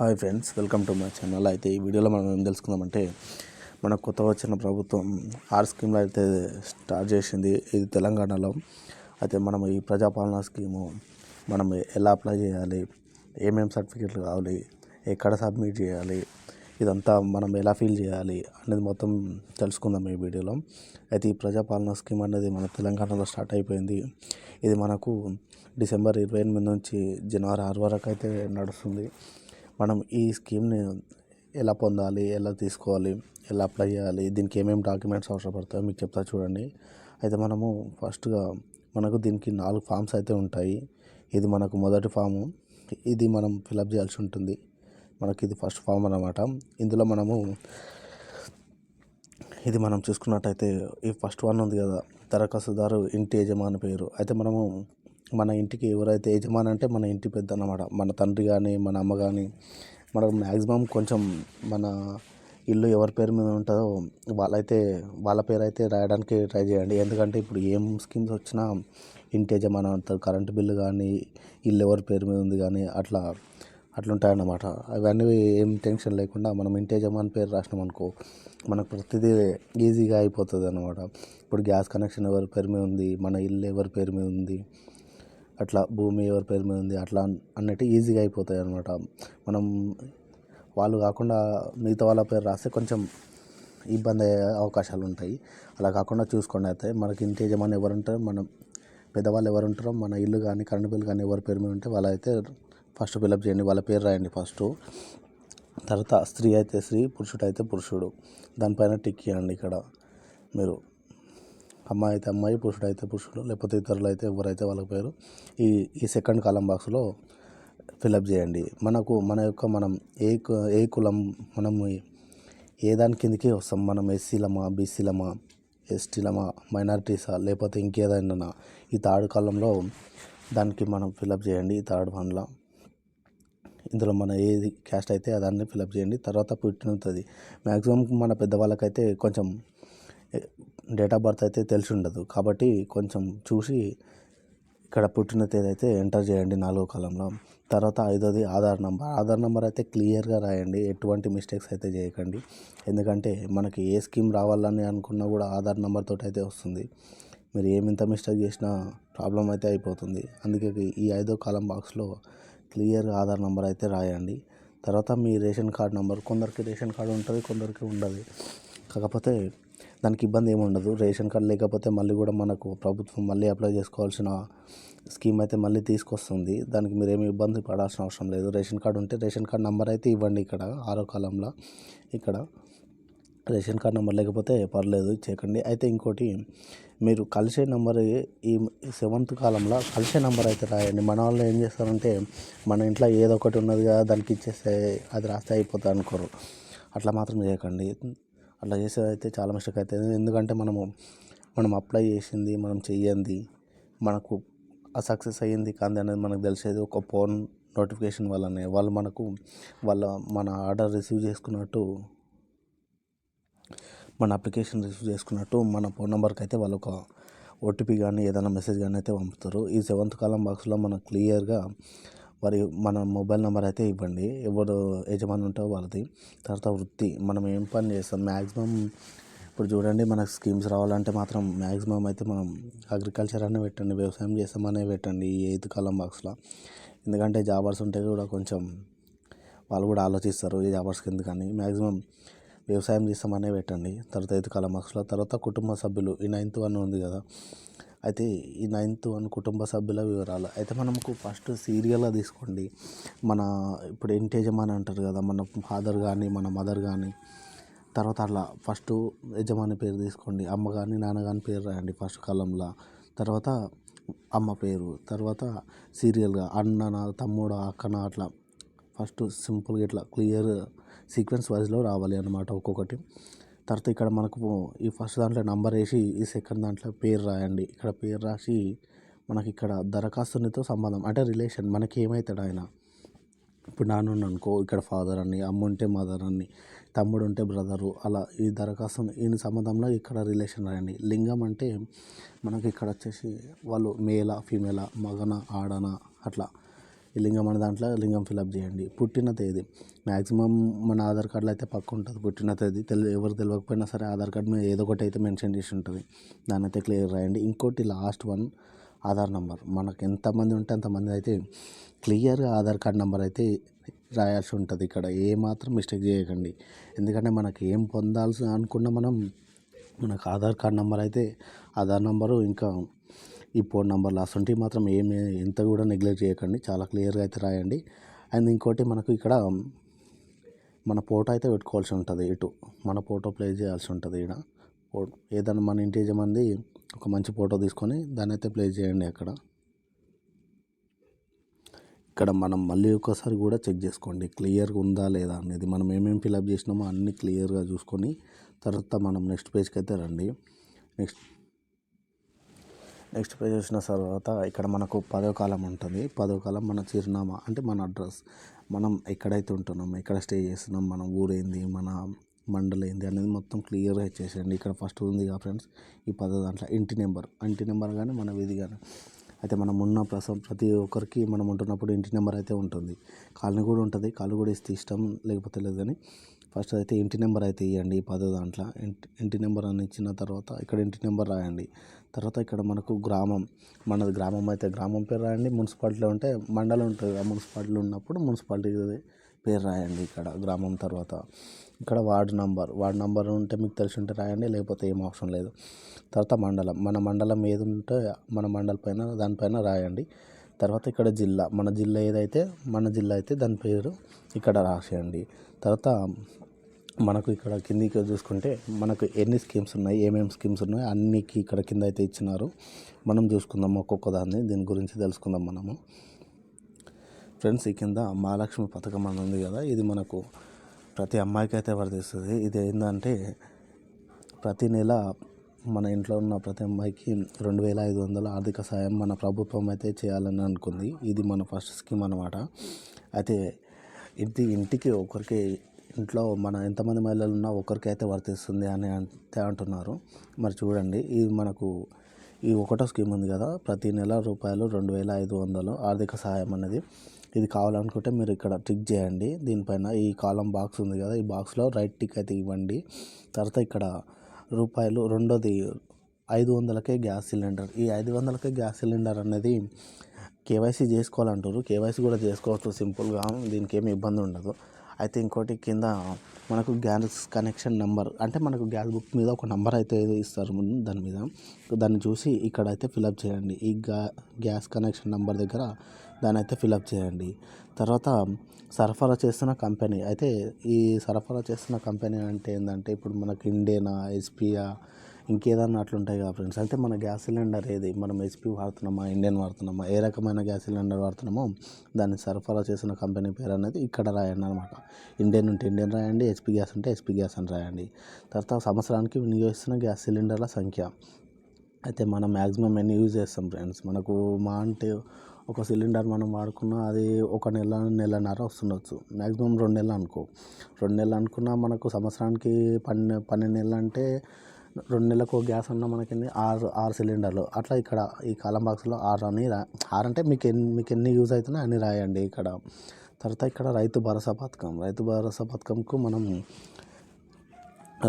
Hi friends welcome to my channel. అయితే ఈ వీడియోలో మనం ఏం తెలుసుకుందామంటే మన కొత్త వచ్చిన ప్రభుత్వం ఆర్ స్కీమ్లో అయితే స్టార్ట్ చేసింది ఇది తెలంగాణలో. అయితే మనం ఈ ప్రజాపాలన స్కీము మనం ఎలా అప్లై చేయాలి ఏమేమి సర్టిఫికెట్లు కావాలి ఎక్కడ సబ్మిట్ చేయాలి ఇదంతా మనం ఎలా ఫీల్ చేయాలి అనేది మొత్తం తెలుసుకుందాం ఈ వీడియోలో. అయితే ఈ ప్రజాపాలన స్కీమ్ అనేది మన తెలంగాణలో స్టార్ట్ అయిపోయింది. ఇది మనకు డిసెంబర్ ఇరవై ఎనిమిది నుంచి జనవరి ఆరు వరకు అయితే నడుస్తుంది. మనం ఈ స్కీమ్ని ఎలా పొందాలి ఎలా తీసుకోవాలి ఎలా అప్లై చేయాలి దీనికి ఏమేమి డాక్యుమెంట్స్ అవసరపడతాయో మీకు చెప్తా చూడండి. అయితే మనము ఫస్ట్గా మనకు దీనికి నాలుగు ఫామ్స్ అయితే ఉంటాయి. ఇది మనకు మొదటి ఫాము. ఇది మనం ఫిలప్ చేయాల్సి ఉంటుంది. మనకి ఇది ఫస్ట్ ఫామ్ అన్నమాట. ఇందులో మనము ఇది మనం చూసుకున్నట్టయితే ఈ ఫస్ట్ వన్ ఉంది కదా దరఖాస్తుదారు ఇంటి యజమాని పేరు. అయితే మనము మన ఇంటికి ఎవరైతే యజమాని అంటే మన ఇంటి పెద్ద అన్నమాట మన తండ్రి కానీ మన అమ్మ కానీ మనకు మ్యాక్సిమం కొంచెం మన ఇల్లు ఎవరి పేరు మీద ఉంటుందో వాళ్ళైతే వాళ్ళ పేరు అయితే రాయడానికి ట్రై చేయండి. ఎందుకంటే ఇప్పుడు ఏం స్కీమ్స్ వచ్చినా ఇంటి యజమాని అంటారు కరెంటు బిల్లు కానీ ఇల్లు ఎవరి పేరు మీద ఉంది కానీ అట్లా అట్లుంటాయన్నమాట. అవన్నీ ఏం టెన్షన్ లేకుండా మనం ఇంటి యజమాని పేరు రాసినాం అనుకో మనకు ప్రతిదీ ఈజీగా అయిపోతుంది అనమాట ఇప్పుడు గ్యాస్ కనెక్షన్ ఎవరి పేరు మీద ఉంది మన ఇల్లు ఎవరి పేరు మీద ఉంది అట్లా భూమి ఎవరి పేరు మీద ఉంది అట్లా అన్నట్టు ఈజీగా అయిపోతాయి అనమాట మనం వాళ్ళు కాకుండా మిగతా వాళ్ళ పేరు రాస్తే కొంచెం ఇబ్బంది అయ్యే అవకాశాలు ఉంటాయి. అలా కాకుండా చూసుకోండి అయితే మనకి ఇంటి యజమాని ఎవరు ఉంటారో మనం పెద్దవాళ్ళు ఎవరు ఉంటారో మన ఇల్లు కానీ కరెంట్ బిల్ కానీ ఎవరి పేరు మీద ఉంటే వాళ్ళైతే ఫస్ట్ ఫిలప్ చేయండి వాళ్ళ పేరు రాయండి ఫస్ట్. తర్వాత స్త్రీ అయితే స్త్రీ పురుషుడు అయితే పురుషుడు. దానిపైన టిక్ చేయండి ఇక్కడ మీరు. అమ్మాయి అయితే అమ్మాయి పురుషుడు అయితే పురుషుడు లేకపోతే ఇతరులు అయితే ఎవరైతే వాళ్ళ పేరు ఈ ఈ సెకండ్ కాలం బాక్స్లో ఫిలప్ చేయండి. మనకు మన యొక్క మనం ఏ ఏ కులం మనము ఏ దాని కిందకి వస్తాం. మనం ఎస్సీలమా బీసీలమా ఎస్టీలమా మైనారిటీసా లేకపోతే ఇంకేదైనా ఈ థర్డ్ కాలంలో దానికి మనం ఫిలప్ చేయండి. ఈ థర్డ్ వన్లో ఇందులో మన ఏది క్యాస్ట్ అయితే దాన్ని ఫిలప్ చేయండి. తర్వాత పుట్టినది. మ్యాక్సిమం మన పెద్దవాళ్ళకైతే కొంచెం డేట్ ఆఫ్ బర్త్ అయితే తెలిసి ఉండదు కాబట్టి కొంచెం చూసి ఇక్కడ పుట్టిన తేదీ అయితే ఎంటర్ చేయండి నాలుగో కాలంలో. తర్వాత ఐదోది ఆధార్ నెంబర్. ఆధార్ నెంబర్ అయితే క్లియర్గా రాయండి. ఎటువంటి మిస్టేక్స్ అయితే చేయకండి. ఎందుకంటే మనకి ఏ స్కీమ్ రావాలని అనుకున్నా కూడా ఆధార్ నెంబర్ తోటి అయితే వస్తుంది. మీరు ఏమింత మిస్టేక్ చేసినా ప్రాబ్లం అయితే అయిపోతుంది. అందుకే ఈ ఐదో కాలం బాక్స్లో క్లియర్గా ఆధార్ నెంబర్ అయితే రాయండి. తర్వాత మీ రేషన్ కార్డ్ నెంబర్. కొందరికి రేషన్ కార్డు ఉంటుంది కొందరికి ఉండదు. కాకపోతే దానికి ఇబ్బంది ఏమి ఉండదు. రేషన్ కార్డు లేకపోతే మళ్ళీ కూడా మనకు ప్రభుత్వం మళ్ళీ అప్లై చేసుకోవాల్సిన స్కీమ్ అయితే మళ్ళీ తీసుకొస్తుంది. దానికి మీరు ఏమి ఇబ్బంది పడాల్సిన అవసరం లేదు. రేషన్ కార్డు ఉంటే రేషన్ కార్డు నెంబర్ అయితే ఇవ్వండి ఇక్కడ. ఆరో కాలంలో ఇక్కడ రేషన్ కార్డు నెంబర్ లేకపోతే పర్లేదు చేయకండి అయితే ఇంకోటి మీరు కలిసే నెంబర్ ఈ సెవెంత్ కాలంలో కలిసే నెంబర్ అయితే రాయండి. మన వాళ్ళు ఏం చేస్తారంటే మన ఇంట్లో ఏదో ఒకటి ఉన్నది కదా దానికి ఇచ్చేస్తే అది రాస్తే అయిపోతుంది అనుకోరు. అట్లా మాత్రం చేయకండి. అట్లా చేసేది అయితే చాలా మిస్టేక్ అవుతుంది ఎందుకంటే మనము మనం అప్లై చేసింది మనం చెయ్యంది మనకు ఆ సక్సెస్ అయ్యింది కాంది అనేది మనకు తెలిసేది ఒక ఫోన్ నోటిఫికేషన్ వల్లనే. వాళ్ళు మనకు వాళ్ళ మన ఆర్డర్ రిసీవ్ చేసుకున్నట్టు మన అప్లికేషన్ రిసీవ్ చేసుకున్నట్టు మన ఫోన్ నెంబర్కి అయితే వాళ్ళు ఒక ఓటీపీ కానీ ఏదైనా మెసేజ్ కానీ అయితే పంపుతారు. ఈ సెవెంత్ కాలం బాక్స్లో మనకు క్లియర్గా మరి మన మొబైల్ నెంబర్ అయితే ఇవ్వండి. ఎవరు యజమాని ఉంటారో వాళ్ళది. తర్వాత వృత్తి. మనం ఏం పని చేస్తాం? మ్యాక్సిమం ఇప్పుడు చూడండి మనకు స్కీమ్స్ రావాలంటే మాత్రం మ్యాక్సిమం అయితే మనం అగ్రికల్చర్ అనే పెట్టండి వ్యవసాయం చేస్తామనే పెట్టండి ఈ ఎయిత్ కాలం బాక్స్లో. ఎందుకంటే జాబర్స్ ఉంటే కూడా కొంచెం వాళ్ళు కూడా ఆలోచిస్తారు ఈ జాబర్స్కి ఎందుకని. మ్యాక్సిమం వ్యవసాయం చేస్తామనే పెట్టండి. తర్వాత ఎయిత్ కాలం బాక్స్లో. తర్వాత కుటుంబ సభ్యులు. ఈ నైన్త్ వన్ ఉంది కదా. అయితే ఈ నైన్త్ వన్ కుటుంబ సభ్యుల వివరాలు. అయితే మనకు ఫస్ట్ సీరియల్గా తీసుకోండి. మన ఇప్పుడు ఇంటి యజమాని అంటారు కదా మన ఫాదర్ కానీ మన మదర్ కానీ తర్వాత అట్లా ఫస్ట్ యజమాని పేరు తీసుకోండి. అమ్మ కానీ నాన్న కానీ పేరు రాయండి ఫస్ట్ కాలంలో. తర్వాత అమ్మ పేరు తర్వాత సీరియల్గా అన్ననా తమ్ముడు అక్కన అట్లా ఫస్ట్ సింపుల్గా ఇట్లా క్లియర్ సీక్వెన్స్ వైజ్లో రావాలి అన్నమాట ఒక్కొక్కటి. తర్వాత ఇక్కడ మనకు ఈ ఫస్ట్ దాంట్లో నంబర్ వేసి ఈ సెకండ్ దాంట్లో పేరు రాయండి. ఇక్కడ పేరు రాసి మనకి ఇక్కడ దరఖాస్తునితో సంబంధం అంటే రిలేషన్ మనకి ఏమవుతాడు ఆయన? ఇప్పుడు నాన్న అనుకో ఇక్కడ ఫాదర్ అని అమ్మ ఉంటే మదర్ అని తమ్ముడు ఉంటే బ్రదరు అలా ఈ దరఖాస్తు ఈయన సంబంధంలో ఇక్కడ రిలేషన్ రాయండి. లింగం అంటే మనకి ఇక్కడ వచ్చేసి వాళ్ళు మేలా ఫీమేలా మగన ఆడన అట్లా. ఈ లింగం అనే దాంట్లో లింగం ఫిలప్ చేయండి. పుట్టిన తేదీ. మ్యాక్సిమం మన ఆధార్ కార్డులో అయితే పక్క ఉంటుంది పుట్టిన తేదీ. తెలి ఎవరు తెలియకపోయినా సరే ఆధార్ కార్డు మీద ఏదో ఒకటి అయితే మెన్షన్ చేసి ఉంటుంది. దాన్ని అయితే క్లియర్ రాయండి. ఇంకోటి లాస్ట్ వన్ ఆధార్ నెంబర్ మనకు ఎంతమంది ఉంటే అంతమంది అయితే క్లియర్గా ఆధార్ కార్డ్ నెంబర్ అయితే రాయాల్సి ఉంటుంది ఇక్కడ. ఏ మాత్రం మిస్టేక్ చేయకండి. ఎందుకంటే మనకి ఏం పొందాల్సి అనుకున్న మనం మనకు ఆధార్ కార్డ్ నెంబర్ అయితే ఆధార్ నెంబరు ఇంకా ఈ ఫోన్ నెంబర్లు. అసంటివి మాత్రం ఏమి ఎంత కూడా నెగ్లెక్ట్ చేయకండి. చాలా క్లియర్గా అయితే రాయండి. అండ్ ఇంకోటి మనకు ఇక్కడ మన ఫోటో అయితే పెట్టుకోవాల్సి ఉంటుంది ఇటు. మన ఫోటో ప్లే చేయాల్సి ఉంటుంది ఇక్కడ ఫోటో ఏదైనా మన ఇంటి యజమంది ఒక మంచి ఫోటో తీసుకొని దాన్ని అయితే ప్లే చేయండి అక్కడ. ఇక్కడ మనం మళ్ళీ ఒకసారి కూడా చెక్ చేసుకోండి. క్లియర్గా ఉందా లేదా అనేది. మనం ఏమేమి ఫిలప్ చేసినామో అన్నీ క్లియర్గా చూసుకొని తర్వాత మనం నెక్స్ట్ పేజ్కి అయితే రండి. నెక్స్ట్ నెక్స్ట్ పేజ్ వచ్చిన తర్వాత ఇక్కడ మనకు పదో కాలం ఉంటుంది. పదో కాలం మన చిరునామా అంటే మన అడ్రస్. మనం ఎక్కడైతే ఉంటున్నాం ఎక్కడ స్టే చేస్తున్నాం మన ఊరేంది మన మండలం ఏంది అనేది మొత్తం క్లియర్గా ఇచ్చేసేయండి. ఇక్కడ ఫస్ట్ ఉంది కదా ఫ్రెండ్స్ ఈ పదో దాంట్లో ఇంటి నెంబర్. ఇంటి నెంబర్ కానీ మన విధి కానీ. అయితే మనం ఉన్న ప్రసం ప్రతి ఒక్కరికి మనం ఉంటున్నప్పుడు ఇంటి నెంబర్ అయితే ఉంటుంది. కాలనీ కూడా ఉంటుంది. కాలు కూడా ఇస్తే ఇష్టం లేకపోతే లేదు కానీ ఫస్ట్ అయితే ఇంటి నెంబర్ అయితే ఇవ్వండి ఈ పదో దాంట్లో. ఇంటి ఇంటి నెంబర్ అని ఇచ్చిన తర్వాత ఇక్కడ ఇంటి నెంబర్ రాయండి. తర్వాత ఇక్కడ మనకు గ్రామం మనది గ్రామం అయితే గ్రామం పేరు రాయండి. మున్సిపాలిటీలో ఉంటే మండలం ఉంటుంది ఆ మున్సిపాలిటీలో ఉన్నప్పుడు మున్సిపాలిటీ పేరు రాయండి ఇక్కడ గ్రామం తర్వాత. ఇక్కడ వార్డు నంబర్ వార్డు నంబర్ ఉంటే మీకు తెలిసి ఉంటే రాయండి లేకపోతే ఏం అవసరం లేదు. తర్వాత మండలం మన మండలం ఏది ఉంటే మన మండలం పైన దానిపైన రాయండి. తర్వాత ఇక్కడ జిల్లా మన జిల్లా ఏదైతే మన జిల్లా అయితే దాని పేరు ఇక్కడ రాసేయండి. తర్వాత మనకు ఇక్కడ కిందికి చూసుకుంటే మనకు ఎన్ని స్కీమ్స్ ఉన్నాయి ఏమేమి స్కీమ్స్ ఉన్నాయి అన్నికి ఇక్కడ కింద అయితే ఇచ్చినారు. మనం చూసుకుందాం ఒక్కొక్క దాన్ని దీని గురించి తెలుసుకుందాం మనము. ఫ్రెండ్స్ ఈ కింద మహాలక్ష్మి పథకం అని ఉంది కదా ఇది మనకు ప్రతి అమ్మాయికి అయితే వర్తిస్తుంది. ఇది ఏంటంటే ప్రతి నెల మన ఇంట్లో ఉన్న ప్రతి అమ్మాయికి రెండు వేల ఐదు వందల ఆర్థిక సాయం మన ప్రభుత్వం అయితే చేయాలని అనుకుంది. ఇది మన ఫస్ట్ స్కీమ్ అనమాట అయితే ఇది ఇంటికి ఒకరికి ఇంట్లో మన ఎంతమంది మహిళలు ఉన్నా ఒకరికి అయితే వర్తిస్తుంది అని అంతే అంటున్నారు. మరి చూడండి ఇది మనకు ఈ ఒకటో స్కీమ్ ఉంది కదా ప్రతి నెల రూపాయలు రెండు వేల ఐదు వందలు ఆర్థిక సహాయం అనేది. ఇది కావాలనుకుంటే మీరు ఇక్కడ టిక్ చేయండి. దీనిపైన ఈ కాలం బాక్స్ ఉంది కదా ఈ బాక్స్లో రైట్ టిక్ అయితే ఇవ్వండి. తర్వాత ఇక్కడ రూపాయలు. రెండోది ఐదు వందలకే గ్యాస్ సిలిండర్. ఈ ఐదు వందలకే గ్యాస్ సిలిండర్ అనేది కేవైసీ చేసుకోవాలంటారు. కేవైసీ కూడా చేసుకోవచ్చు సింపుల్గా. దీనికి ఏమి ఇబ్బంది ఉండదు. అయితే ఇంకోటి కింద మనకు గ్యాస్ కనెక్షన్ నెంబర్ అంటే మనకు గ్యాస్ బుక్ మీద ఒక నెంబర్ అయితే ఇస్తారు ముందు దాని మీద. దాన్ని చూసి ఇక్కడైతే ఫిలప్ చేయండి. ఈ గ్యాస్ కనెక్షన్ నెంబర్ దగ్గర దాన్ని అయితే ఫిలప్ చేయండి. తర్వాత సరఫరా చేస్తున్న కంపెనీ అయితే ఈ సరఫరా చేస్తున్న కంపెనీ అంటే ఏంటంటే ఇప్పుడు మనకి ఇండేనా ఎస్పీయా ఇంకేదన్నా అట్లుంటాయి కదా ఫ్రెండ్స్. అయితే మన గ్యాస్ సిలిండర్ ఏది? మనం హెచ్పి వాడుతున్నామా ఇండియన్ వాడుతున్నామా ఏ రకమైన గ్యాస్ సిలిండర్ వాడుతున్నామో దాన్ని సరఫరా చేసిన కంపెనీ పేరు అనేది ఇక్కడ రాయండి అనమాట ఇండియన్ ఉంటే ఇండియన్ రాయండి హెచ్పి గ్యాస్ ఉంటే హెచ్పి గ్యాస్ అని రాయండి. తర్వాత సంవత్సరానికి వినియోగిస్తున్న గ్యాస్ సిలిండర్ల సంఖ్య. అయితే మనం మ్యాక్సిమం ఎన్ని యూజ్ చేస్తాం ఫ్రెండ్స్? మనకు మా అంటే ఒక సిలిండర్ మనం వాడుకున్న అది ఒక నెల నెలన్నర వస్తుండొచ్చు. మ్యాక్సిమం రెండు నెలలు అనుకో. రెండు నెలలు అనుకున్నా మనకు సంవత్సరానికి పన్నె పన్నెండు నెలలు అంటే రెండు నెలలకు గ్యాస్ ఉన్న మనకి ఎన్ని? ఆరు ఆరు సిలిండర్లు. అట్లా ఇక్కడ ఈ కాలం బాక్స్లో ఆరు అని రా ఆరు అంటే మీకు ఎన్ని మీకు ఎన్ని యూజ్ అవుతున్నాయో అన్ని రాయండి ఇక్కడ. తర్వాత ఇక్కడ రైతు భరోసా పథకం. రైతు భరోసా పథకంకు మనం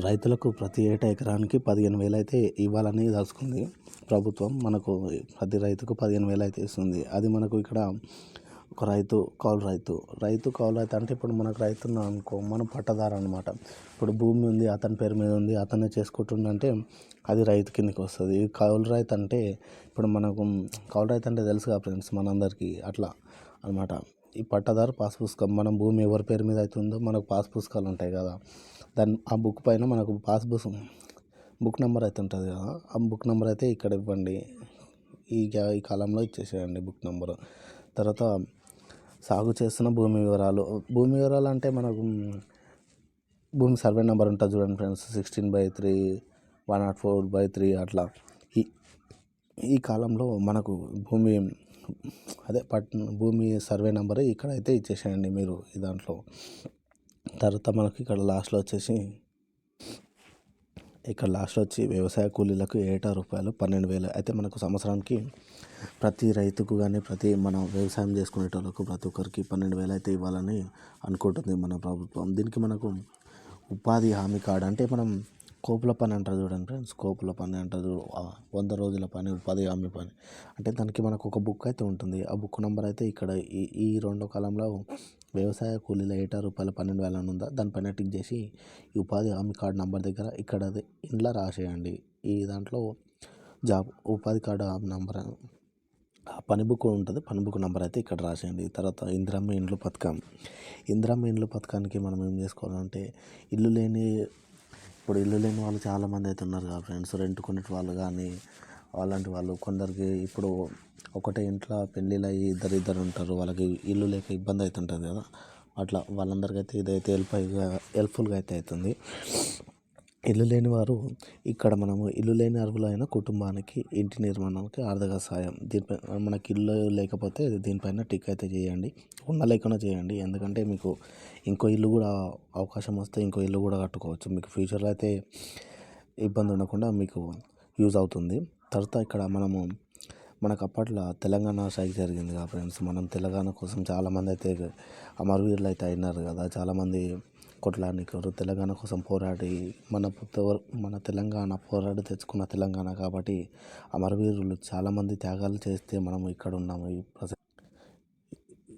రైతులకు ప్రతి ఏటా ఎకరానికి పదిహేను వేలు అయితే ఇవ్వాలని తలుచుకుంది ప్రభుత్వం. మనకు ప్రతి రైతుకు పదిహేను వేలు అయితే ఇస్తుంది. అది మనకు ఇక్కడ ఒక రైతు కౌలు రైతు. రైతు కౌలు రైతు అంటే ఇప్పుడు మనకు రైతు అనుకో మనం పట్టదారు అనమాట ఇప్పుడు భూమి ఉంది అతని పేరు మీద ఉంది అతనే చేసుకుంటుండంటే అది రైతు కిందకి వస్తుంది. ఈ కౌలు రైతు అంటే ఇప్పుడు మనకు కౌలు రైతు అంటే తెలుసు కదా ఫ్రెండ్స్ మనందరికీ అట్లా అనమాట ఈ పట్టదారు పాస్ పుస్తకం మనం భూమి ఎవరి పేరు మీద అయితే ఉందో మనకు పాస్ పుస్తకాలు ఉంటాయి కదా. దాని ఆ బుక్ పైన మనకు పాస్ బుక్ బుక్ నెంబర్ అయితే ఉంటుంది కదా ఆ బుక్ నెంబర్ అయితే ఇక్కడ ఇవ్వండి. ఈ ఈ కాలంలో ఇచ్చేసేయండి బుక్ నెంబర్. తర్వాత సాగు చేస్తున్న భూమి వివరాలు. భూమి వివరాలు అంటే మనకు భూమి సర్వే నెంబర్ ఉంటుంది చూడండి friends sixteen by three one not four by three అట్లా. ఈ ఈ కాలంలో మనకు భూమి అదే పట్ భూమి సర్వే నెంబర్ ఇక్కడ అయితే ఇచ్చేసేయండి మీరు ఈ దాంట్లో. తర్వాత మనకి ఇక్కడ లాస్ట్లో వచ్చేసి ఇక్కడ లాస్ట్లో వచ్చి వ్యవసాయ కూలీలకు ఏటా రూపాయలు? పన్నెండు వేలు. అయితే మనకు సంవత్సరానికి ప్రతి రైతుకు కానీ ప్రతి మన వ్యవసాయం చేసుకునేటోళ్ళకు ప్రతి ఒక్కరికి పన్నెండు వేలు అయితే ఇవ్వాలని అనుకుంటుంది మన ప్రభుత్వం. దీనికి మనకు ఉపాధి హామీ కార్డు అంటే మనం కోపుల పని అంటారు చూడండి ఫ్రెండ్స్. కోపుల పని అంటారు. వంద రోజుల పని ఉపాధి హామీ పని. అంటే దానికి మనకు ఒక బుక్ అయితే ఉంటుంది. ఆ బుక్ నెంబర్ అయితే ఇక్కడ ఈ ఈ రెండో కాలంలో వ్యవసాయ కూలీల ఏటా రూపాయలు పన్నెండు వేల ఉందా దానిపైన టిక్ చేసి ఈ ఉపాధి హామీ కార్డు నెంబర్ దగ్గర ఇక్కడ ఇంట్లో రాసేయండి. ఈ దాంట్లో జాబ్ ఉపాధి కార్డు నంబర్ ఆ పని బుక్ ఉంటుంది పని బుక్ నెంబర్ అయితే ఇక్కడ రాసేయండి. తర్వాత ఇందిరమ్మ ఇండ్లు పథకం. ఇందిరమ్మ ఇండ్లు పథకానికి మనం ఏం చేసుకోవాలంటే ఇల్లు లేని ఇప్పుడు ఇల్లు లేని వాళ్ళు చాలామంది అయితే ఉన్నారు కదా ఫ్రెండ్స్ రెంట్ కొనేటి వాళ్ళు కానీ అలాంటి వాళ్ళు కొందరికి ఇప్పుడు ఒకటే ఇంట్లో పెళ్ళిళ్ళు అయ్యి ఇద్దరు ఇద్దరు ఉంటారు. వాళ్ళకి ఇల్లు లేక ఇబ్బంది అవుతుంటుంది కదా. అట్లా వాళ్ళందరికైతే ఇదైతే హెల్ప్ హెల్ప్ఫుల్గా అయితే అవుతుంది ఇల్లు లేని వారు ఇక్కడ మనము ఇల్లు లేని అర్హులైన కుటుంబానికి ఇంటి నిర్మాణానికి ఆర్థిక సాయం దీనిపై మనకి ఇల్లు లేకపోతే దీనిపైన టిక్ అయితే చేయండి. ఉన్న లేకుండా చేయండి. ఎందుకంటే మీకు ఇంకో ఇల్లు కూడా అవకాశం వస్తే ఇంకో ఇల్లు కూడా కట్టుకోవచ్చు. మీకు ఫ్యూచర్లో అయితే ఇబ్బంది ఉండకుండా మీకు యూజ్ అవుతుంది. తర్వాత ఇక్కడ మనము మనకు అప్పట్లో తెలంగాణ స్ట్రైక్ జరిగింది కదా ఫ్రెండ్స్. మనం తెలంగాణ కోసం చాలామంది అయితే అమరవీరులు అయితే అయినారు కదా. చాలామంది కొట్లాడినారు తెలంగాణ కోసం పోరాడి మన మన తెలంగాణ పోరాడి తెచ్చుకున్న తెలంగాణ కాబట్టి అమరవీరులు చాలామంది త్యాగాలు చేస్తే మనం ఇక్కడ ఉన్నాము ఈ ప్రజ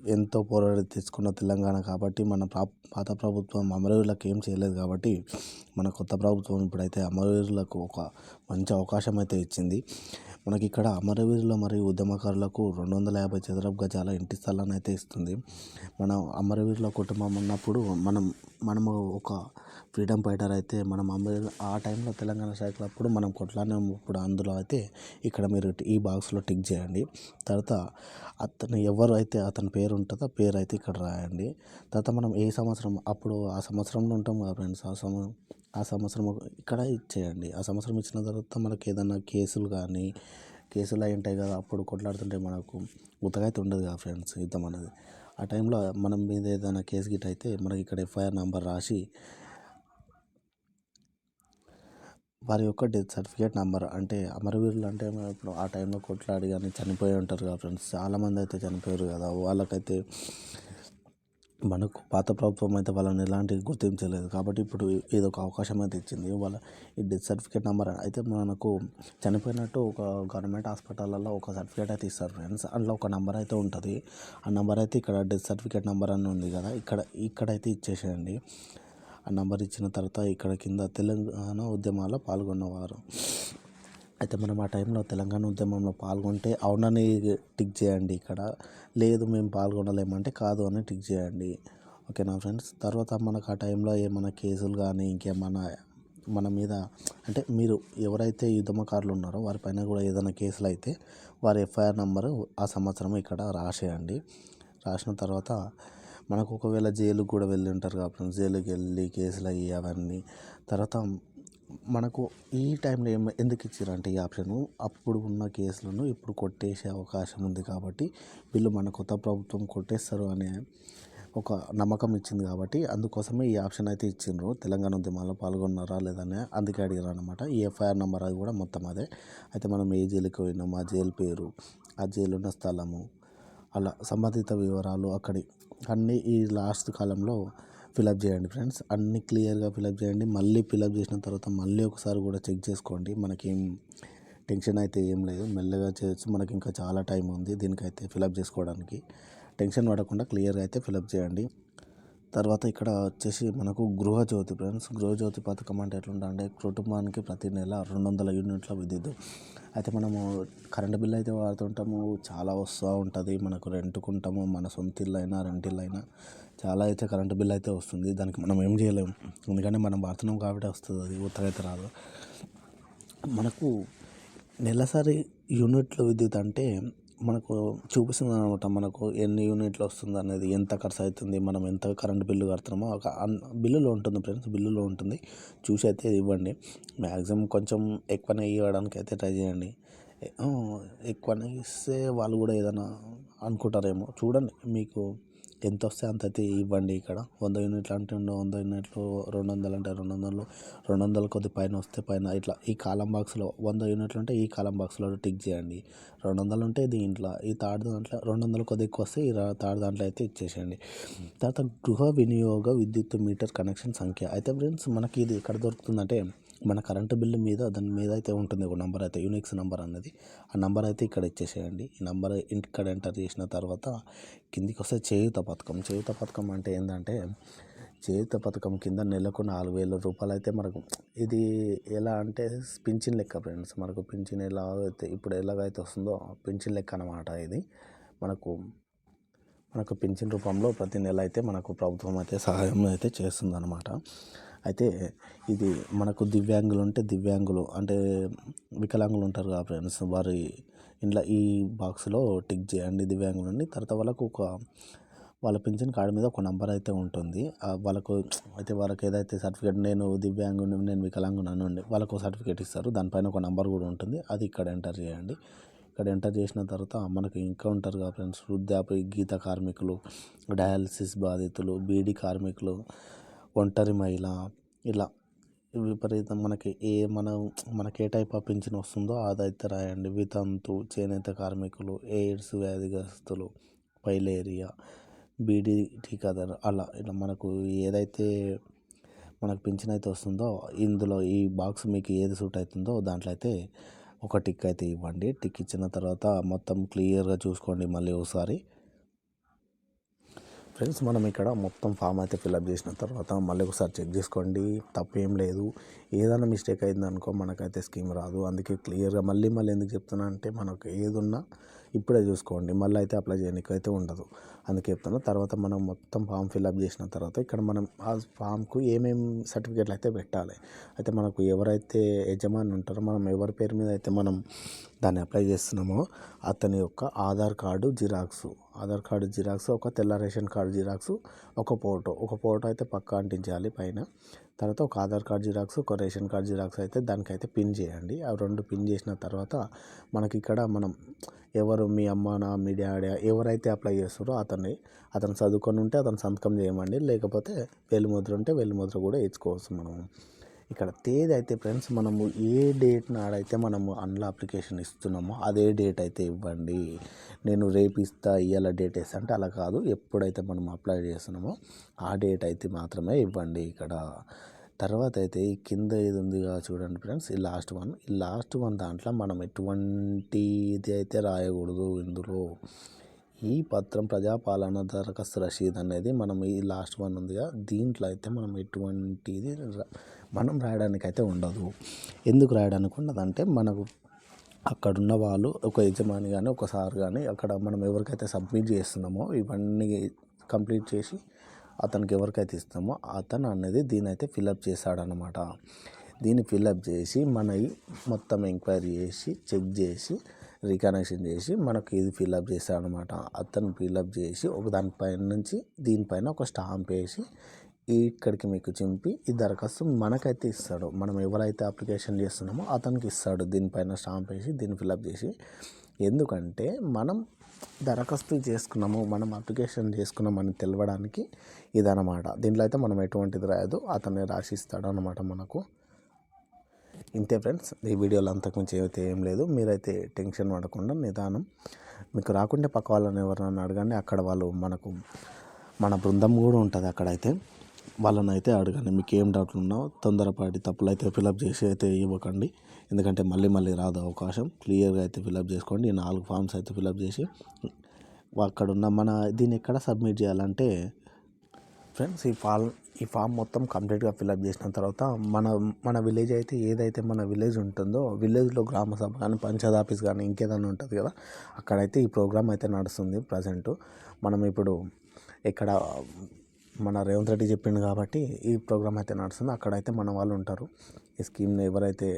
ఎంతో పోరాడి తెచ్చుకున్న తెలంగాణ కాబట్టి మన ప్రా పాత ప్రభుత్వం అమరవీరులకు ఏం చేయలేదు కాబట్టి మన కొత్త ప్రభుత్వం ఇప్పుడైతే అమరవీరులకు ఒక మంచి అవకాశం అయితే ఇచ్చింది. మనకి ఇక్కడ అమరవీరుల మరియు ఉద్యమకారులకు రెండు వందల యాభై చదరపు గజాల ఇంటి స్థలాన్ని అయితే ఇస్తుంది. మనం అమరవీరుల కుటుంబం ఉన్నప్పుడు మనం మనము ఒక ఫ్రీడమ్ ఫైటర్ అయితే మనం అమర ఆ టైంలో తెలంగాణ స్ట్రైక్ అప్పుడు మనం కొట్లాడినాం ఇప్పుడు అందులో అయితే ఇక్కడ మీరు ఈ బాక్స్లో టిక్ చేయండి. తర్వాత అతను ఎవరు అయితే అతని పేరు ఉంటుందో పేరు అయితే ఇక్కడ రాయండి. తర్వాత మనం ఏ సంవత్సరం అప్పుడు ఆ సంవత్సరంలో ఉంటాం కదా ఫ్రెండ్స్ ఆ సంవత్సరం ఆ సంవత్సరం ఇక్కడ ఇచ్చేయండి. ఆ సంవత్సరం ఇచ్చిన తర్వాత మనకి ఏదైనా కేసులు కానీ కేసులు అయి ఉంటాయి కదా అప్పుడు కొట్లాడుతుంటే మనకు ఉతగా అయితే ఉండదు కదా ఫ్రెండ్స్ యుద్ధం అనేది. ఆ టైంలో మనం మీద ఏదైనా కేసు గిట్ అయితే మనకి ఇక్కడ ఎఫ్ఐఆర్ నెంబర్ రాసి వారి యొక్క డెత్ సర్టిఫికేట్ నెంబర్ అంటే అమరవీరులు అంటే ఇప్పుడు ఆ టైంలో కొట్లాడి కానీ చనిపోయి ఉంటారు కదా ఫ్రెండ్స్ చాలామంది అయితే చనిపోయారు కదా వాళ్ళకైతే మనకు పాత ప్రభుత్వం అయితే వాళ్ళని ఎలాంటి గుర్తించలేదు. కాబట్టి ఇప్పుడు ఇది ఒక అవకాశం అయితే ఇచ్చింది. వాళ్ళ ఈ డెత్ సర్టిఫికేట్ నెంబర్ అయితే మనకు చనిపోయినట్టు ఒక గవర్నమెంట్ హాస్పిటల్లో ఒక సర్టిఫికేట్ అయితే ఇస్తారు ఫ్రెండ్స్. అందులో ఒక నెంబర్ అయితే ఉంటుంది. ఆ నెంబర్ అయితే ఇక్కడ డెత్ సర్టిఫికేట్ నెంబర్ అని ఉంది కదా ఇక్కడ ఇక్కడైతే ఇచ్చేసేయండి. ఆ నెంబర్ ఇచ్చిన తర్వాత ఇక్కడ కింద తెలంగాణ ఉద్యమాల్లో పాల్గొన్నవారు. అయితే మనం ఆ టైంలో తెలంగాణ ఉద్యమంలో పాల్గొంటే అవునని టిక్ చేయండి ఇక్కడ. లేదు మేము పాల్గొనలేమంటే కాదు అని టిక్ చేయండి. ఓకేనా ఫ్రెండ్స్? తర్వాత మనకు ఆ టైంలో ఏమైనా కేసులు కానీ ఇంకేమైనా మన మీద అంటే మీరు ఎవరైతే యుద్ధమకారులు ఉన్నారో వారిపైన కూడా ఏదైనా కేసులు అయితే వారి ఎఫ్ఐఆర్ నెంబరు ఆ సంవత్సరం ఇక్కడ రాసేయండి. రాసిన తర్వాత మనకు ఒకవేళ జైలుకి కూడా వెళ్ళి ఉంటారు కాబట్టి జైలుకి వెళ్ళి కేసులు అయ్యి అవన్నీ. తర్వాత మనకు ఈ టైంలో ఏం ఎందుకు ఇచ్చారంటే ఈ ఆప్షన్? అప్పుడు ఉన్న కేసులను ఇప్పుడు కొట్టేసే అవకాశం ఉంది కాబట్టి వీళ్ళు మన కొత్త ప్రభుత్వం కొట్టేస్తారు అనే ఒక నమ్మకం ఇచ్చింది కాబట్టి అందుకోసమే ఈ ఆప్షన్ అయితే ఇచ్చిండ్రు. తెలంగాణ ఉద్యమాల్లో పాల్గొన్నారా లేదని అందుకే అడిగారు అనమాట ఈ ఎఫ్ఐఆర్ నెంబర్ అది కూడా మొత్తం అదే. అయితే మనం ఏ జైలుకి పోయినాం ఆ జైలు పేరు ఆ జైలు ఉన్న స్థలము అలా సంబంధిత వివరాలు అక్కడి అన్నీ ఈ లాస్ట్ కాలంలో ఫిలప్ చేయండి ఫ్రెండ్స్ అన్ని క్లియర్గా ఫిలప్ చేయండి. మళ్ళీ ఫిలప్ చేసిన తర్వాత మళ్ళీ ఒకసారి కూడా చెక్ చేసుకోండి. మనకేం టెన్షన్ అయితే ఏం లేదు. మెల్లగా చేయొచ్చు. మనకి ఇంకా చాలా టైం ఉంది దీనికైతే ఫిలప్ చేసుకోవడానికి. టెన్షన్ పడకుండా క్లియర్గా అయితే ఫిలప్ చేయండి. తర్వాత ఇక్కడ వచ్చేసి మనకు గృహజ్యోతి ఫ్రెండ్స్. గృహజ్యోతి పథకం అంటే ఎట్లుంటా అంటే కుటుంబానికి ప్రతి నెల రెండు వందల యూనిట్ల విద్యుత్. అయితే మనము కరెంట్ బిల్ అయితే వాడుతుంటాము చాలా వస్తూ ఉంటుంది. మనకు రెంట్కుంటాము మన సొంత ఇల్లు అయినా రెంట్ ఇల్లు అయినా చాలా అయితే కరెంట్ బిల్ అయితే వస్తుంది. దానికి మనం ఏం చేయలేము ఎందుకంటే మనం వాడుతున్నాం కాబట్టి వస్తుంది అది ఉత్తరైతే అయితే రాదు. మనకు నెలసరి యూనిట్ల విద్యుత్ అంటే మనకు చూపిస్తుంది అనమాట మనకు ఎన్ని యూనిట్లు వస్తుంది అనేది ఎంత ఖర్చు అవుతుంది మనం ఎంత కరెంట్ బిల్లు కడుతున్నామో ఒక అన్- బిల్లులో ఉంటుంది ఫ్రెండ్స్ బిల్లులో ఉంటుంది. చూసి అయితే ఇవ్వండి. మ్యాక్సిమం కొంచెం ఎక్కువనే ఇవ్వడానికి అయితే ట్రై చేయండి. ఎక్కువనే ఇస్తే వాళ్ళు కూడా ఏదైనా అనుకుంటారేమో. చూడండి మీకు ఎంత వస్తే అంత అయితే ఇవ్వండి ఇక్కడ. వంద యూనిట్లు అంటే వంద యూనిట్లు రెండు వందలు అంటే రెండు వందలు రెండు వందల కొద్ది పైన వస్తే పైన ఇట్లా ఈ కాలం బాక్స్లో వంద యూనిట్లు ఉంటే ఈ కాలం బాక్స్లో టిక్ చేయండి. రెండు వందలు ఉంటే దీంట్లో ఈ థర్డ్ దాంట్లో రెండు వందల కొద్ది ఎక్కువ వస్తే ఈ థర్డ్ దాంట్లో అయితే ఇచ్చేసేయండి. తర్వాత గృహ వినియోగ విద్యుత్ మీటర్ కనెక్షన్ సంఖ్య. అయితే ఫ్రెండ్స్ మనకి ఇది ఎక్కడ దొరుకుతుందంటే మన కరెంటు బిల్లు మీద దాని మీద అయితే ఉంటుంది ఒక నెంబర్ అయితే యూనిక్స్ నెంబర్ అన్నది. ఆ నెంబర్ అయితే ఇక్కడ ఇచ్చేసేయండి. ఈ నెంబర్ ఇక్కడ ఎంటర్ చేసిన తర్వాత కిందికి వస్తే చేయుత పథకం. చేయుత పథకం అంటే ఏంటంటే చేయుత పథకం కింద నెలకు నాలుగు వేల రూపాయలు అయితే మనకు ఇది ఎలా అంటే పింఛన్ లెక్క ఫ్రెండ్స్. మనకు పింఛన్ ఎలా అయితే ఇప్పుడు ఎలాగైతే వస్తుందో పింఛన్ లెక్క అనమాట ఇది. మనకు మనకు పింఛన్ రూపంలో ప్రతి నెల అయితే మనకు ప్రభుత్వం అయితే సహాయం అయితే చేస్తుందన్నమాట. అయితే ఇది మనకు దివ్యాంగులు ఉంటే దివ్యాంగులు అంటే వికలాంగులు ఉంటారు కదా ఫ్రెండ్స్ వారి ఇంట్లో ఈ బాక్స్లో టిక్ చేయండి దివ్యాంగులని. తర్వాత వాళ్ళకు ఒక వాళ్ళ పింఛన్ కార్డు మీద ఒక నెంబర్ అయితే ఉంటుంది. వాళ్ళకు అయితే వాళ్ళకి ఏదైతే సర్టిఫికేట్ నేను దివ్యాంగుని నేను వికలాంగుని అని వాళ్ళకు సర్టిఫికేట్ ఇస్తారు. దానిపైన ఒక నెంబర్ కూడా ఉంటుంది. అది ఇక్కడ ఎంటర్ చేయండి. ఇక్కడ ఎంటర్ చేసిన తర్వాత మనకి ఇంకా ఉంటారు కదా ఫ్రెండ్స్ వృద్ధాప్య గీత కార్మికులు డయాలసిస్ బాధితులు బీడీ కార్మికులు ఒంటరి మహిళ ఇలా విపరీతం మనకి ఏ మనం మనకి ఏ టైప్ ఆఫ్ పింఛన్ వస్తుందో అదైతే రాయండి. వితంతు చేనేత కార్మికులు ఎయిడ్స్ వ్యాధిగ్రస్తులు పైలేరియా బీడీ టీకాదారు అలా ఇలా మనకు ఏదైతే మనకు పింఛన్ అయితే వస్తుందో ఇందులో ఈ బాక్స్ మీకు ఏది సూట్ అవుతుందో దాంట్లో అయితే ఒక టిక్ అయితే ఇవ్వండి. టిక్ ఇచ్చిన తర్వాత మొత్తం క్లియర్గా చూసుకోండి మళ్ళీ ఒకసారి ఫ్రెండ్స్ మనం ఇక్కడ మొత్తం ఫామ్ అయితే ఫిల్అప్ చేసిన తర్వాత మళ్ళీ ఒకసారి చెక్ చేసుకోండి. తప్పేం లేదు. ఏదైనా మిస్టేక్ అయిందనుకో మనకైతే స్కీమ్ రాదు. అందుకే క్లియర్గా మళ్ళీ మళ్ళీ ఎందుకు చెప్తున్నా అంటే మనకు ఏదున్నా ఇప్పుడే చూసుకోండి. మళ్ళీ అయితే అప్లై చేయడానికి అయితే ఉండదు. అందుకే చెప్తాను తర్వాత మనం మొత్తం ఫామ్ ఫిల్అప్ చేసిన తర్వాత ఇక్కడ మనం ఆ ఫామ్కు ఏమేమి సర్టిఫికేట్లు అయితే పెట్టాలి. అయితే మనకు ఎవరైతే యజమాని ఉంటారో మనం ఎవరి పేరు మీద అయితే మనం దాన్ని అప్లై చేస్తున్నామో అతని యొక్క Aadhaar card xerox. Aadhaar card xerox ఒక తెల్ల రేషన్ కార్డు జిరాక్స్ ఒక ఫోటో. ఒక ఫోటో అయితే పక్కా అంటించాలి పైన. తర్వాత ఒక ఆధార్ కార్డు జిరాక్స్ ఒక రేషన్ కార్డు జిరాక్స్ అయితే దానికైతే పిన్ చేయండి. ఆ రెండు పిన్ చేసిన తర్వాత మనకి ఇక్కడ మనం ఎవరు మీ అమ్మ నా మీ డాడీ ఎవరైతే అప్లై చేస్తారో అతన్ని అతను చదువుకొని ఉంటే అతను సంతకం చేయమండి. లేకపోతే వెలుముద్ర ఉంటే వెలుముద్ర కూడా ఇచ్చుకోవచ్చు మనం ఇక్కడ తేదీ అయితే ఫ్రెండ్స్ మనము ఏ డేట్ నాడైతే మనము అందులో అప్లికేషన్ ఇస్తున్నామో అదే డేట్ అయితే ఇవ్వండి. నేను రేపు ఇస్తా ఇవాళ డేట్ వేస్తా అంటే అలా కాదు. ఎప్పుడైతే మనం అప్లై చేస్తున్నామో ఆ డేట్ అయితే మాత్రమే ఇవ్వండి ఇక్కడ. తర్వాత అయితే ఈ కింద ఇది ఉంది చూడండి ఫ్రెండ్స్ ఈ లాస్ట్ వన్ ఈ లాస్ట్ వన్ దాంట్లో మనం ఎటువంటి ఇది అయితే రాయకూడదు ఇందులో? ఈ పత్రం ప్రజాపాలన దరఖాస్తు రసీద్ అనేది మనం ఈ లాస్ట్ వన్ ఉందిగా దీంట్లో అయితే మనం ఎటువంటిది మనం రాయడానికి అయితే ఉండదు. ఎందుకు రాయడానికి ఉండదంటే మనకు అక్కడున్న వాళ్ళు ఒక యజమాని కానీ ఒక సార్ కానీ అక్కడ మనం ఎవరికైతే సబ్మిట్ చేస్తున్నామో ఇవన్నీ కంప్లీట్ చేసి అతనికి ఎవరికైతే ఇస్తామో అతను అనేది దీని అయితే ఫిలప్ చేశాడనమాట దీన్ని ఫిలప్ చేసి మన మొత్తం ఎంక్వైరీ చేసి చెక్ చేసి రికనెక్షన్ చేసి మనకు ఇది ఫిలప్ చేశాడనమాట అతను ఫిలప్ చేసి ఒక దానిపైన నుంచి దీనిపైన ఒక స్టాంప్ వేసి ఇక్కడికి మీకు చింపి ఈ దరఖాస్తు మనకైతే ఇస్తాడు. మనం ఎవరైతే అప్లికేషన్ చేస్తున్నామో అతనికి ఇస్తాడు. దీనిపైన స్టాంప్ వేసి దీన్ని ఫిలప్ చేసి. ఎందుకంటే మనం దరఖాస్తు చేసుకున్నాము మనం అప్లికేషన్ చేసుకున్నామని తెలవడానికి ఇదన్నమాట. దీంట్లో అయితే మనం ఎటువంటిది రాయదు అతనే రాసిస్తాడు అనమాట మనకు. ఇంతే ఫ్రెండ్స్ ఈ వీడియోలో అంతకుమించి అయితే ఏం లేదు. మీరైతే టెన్షన్ పడకుండా నిదానం. మీకు రాకుంటే పక్క వాళ్ళని ఎవరైనా అడగండి అక్కడ వాళ్ళు మనకు మన బృందం కూడా ఉంటుంది అక్కడైతే. వాళ్ళని అయితే అడగండి మీకు ఏం డౌట్లు ఉన్నా తొందరపాటి తప్పులు అయితే ఫిలప్ చేసి అయితే ఇవ్వకండి. ఎందుకంటే మళ్ళీ మళ్ళీ రాదు అవకాశం. క్లియర్గా అయితే ఫిలప్ చేసుకోండి. ఈ నాలుగు ఫామ్స్ అయితే ఫిలప్ చేసి అక్కడ ఉన్న మన దీన్ని ఎక్కడ సబ్మిట్ చేయాలంటే ఫ్రెండ్స్ ఈ ఫాల్ ఈ ఫామ్ మొత్తం కంప్లీట్గా ఫిల్అప్ చేసిన తర్వాత మన మన విలేజ్ అయితే ఏదైతే మన విలేజ్ ఉంటుందో విలేజ్లో గ్రామ సభ కానీ పంచాయత్ ఆఫీస్ కానీ ఇంకేదైనా ఉంటుంది కదా అక్కడైతే ఈ ప్రోగ్రామ్ అయితే నడుస్తుంది ప్రజెంట్ మనం ఇప్పుడు ఇక్కడ మన రేవంత్ రెడ్డి చెప్పిండు కాబట్టి ఈ ప్రోగ్రామ్ అయితే నడుస్తుంది. అక్కడైతే మన వాళ్ళు ఉంటారు. ఈ స్కీమ్ని ఎవరైతే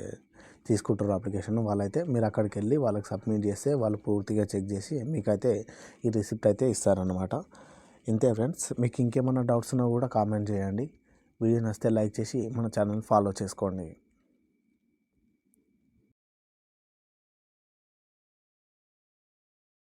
తీసుకుంటారు అప్లికేషన్ వాళ్ళైతే మీరు అక్కడికి వెళ్ళి వాళ్ళకి సబ్మిట్ చేస్తే వాళ్ళు పూర్తిగా చెక్ చేసి మీకైతే ఈ రిసిప్ట్ అయితే ఇస్తారనమాట ఇంతే ఫ్రెండ్స్ మీకు ఇంకేమైనా డౌట్స్ ఉన్నా కూడా కామెంట్ చేయండి. వీడియో నచ్చితే లైక్ చేసి మన ఛానల్ ఫాలో చేసుకోండి.